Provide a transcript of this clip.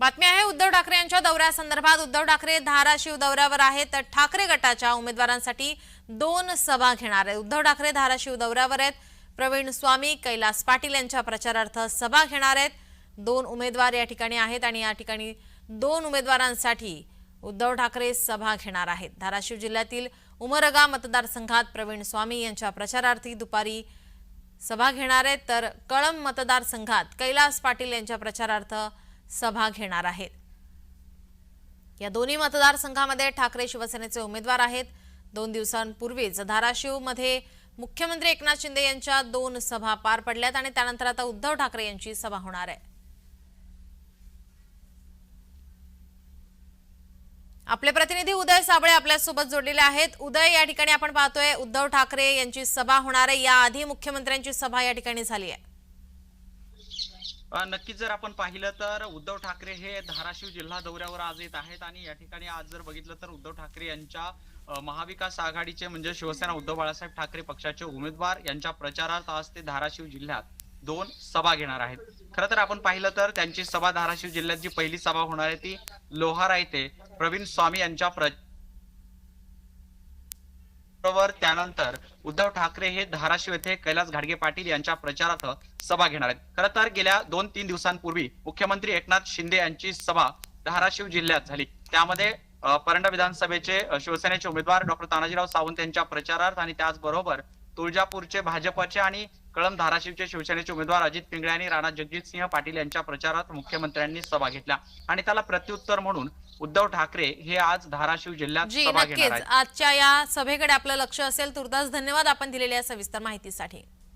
बातमी आहे उद्धव ठाकरे यांच्या दौऱ्यासंदर्भात. उद्धव ठाकरे धाराशिव दौऱ्यावर आहेत. तर ठाकरे गटाच्या उमेदवारांसाठी दोन सभा घेणार आहेत. उद्धव ठाकरे धाराशिव दौऱ्यावर आहेत. प्रवीण स्वामी कैलास पाटील यांच्या प्रचारार्थ सभा घेणार आहेत. दोन उमेदवार या ठिकाणी आहेत आणि या ठिकाणी दोन उमेदवारांसाठी उद्धव ठाकरे सभा घेणार आहेत. धाराशिव जिल्ह्यातील उमरगा मतदारसंघात प्रवीण स्वामी यांच्या प्रचारार्थी दुपारी सभा घेणार आहेत. तर कळंब मतदारसंघात कैलास पाटील यांच्या प्रचारार्थ सभा घेणार आहेत. या दोन्ही मतदारसंघामध्ये ठाकरे शिवसेनेचे उमेदवार आहेत. दोन दिवसांपूर्वीच धाराशिवमध्ये मुख्यमंत्री एकनाथ शिंदे यांच्या दोन सभा पार पडल्यात आणि त्यानंतर आता उद्धव ठाकरे यांची सभा होणार आहे. आपले प्रतिनिधी उदय साबळे आपल्यासोबत जोडलेले आहेत. उदय या ठिकाणी आपण पाहतोय उद्धव ठाकरे यांची सभा होणार आहे. याआधी मुख्यमंत्र्यांची सभा या ठिकाणी झाली आहे. अ, नक्कीच जर आपण पाहिलं तर उद्धव ठाकरे हे धाराशिव जिल्हा दौऱ्यावर आज येत आहेत आणि या ठिकाणी आज जर बघितलं तर उद्धव ठाकरे यांच्या महाविकास आघाडीचे म्हणजे शिवसेना उद्धव बाळासाहेब ठाकरे पक्षाचे उमेदवार यांच्या प्रचारार्थ आज ते धाराशिव जिल्ह्यात दोन सभा घेणार आहेत. खरं तर आपण पाहिलं तर त्यांची सभा धाराशिव जिल्ह्यात जी पहिली सभा होणार आहे ती लोहारा येथे प्रवीण स्वामी यांच्या प्र त्यानंतर उद्धव ठाकरे हे धाराशिव येथे कैलास घाडगे पाटील यांच्या प्रचारार्थ सभा घेणार आहेत. खरं तर गेल्या दोन तीन दिवसांपूर्वी मुख्यमंत्री एकनाथ शिंदे यांची सभा धाराशिव जिल्ह्यात झाली. त्यामध्ये परंडा विधानसभेचे शिवसेनेचे उमेदवार डॉक्टर तानाजीराव सावंत यांच्या प्रचारार्थ आणि त्याचबरोबर तुळजापूरचे भाजपचे आणि कळंब धाराशिवचे शिवसेनेचे उमेदवार अजित पिंगळे आणि राणा जगजितसिंह पाटील यांच्या प्रचारात मुख्यमंत्र्यांनी सभा घेतल्या. आणि त्याला प्रत्युत्तर म्हणून उद्धव ठाकरे हे आज धाराशिव जिल्ह्यात सभा घेणार आजच्या या सभेकडे आपलं लक्ष असेल तुर्तास धन्यवाद आपण दिलेल्या सविस्तर माहितीसाठी.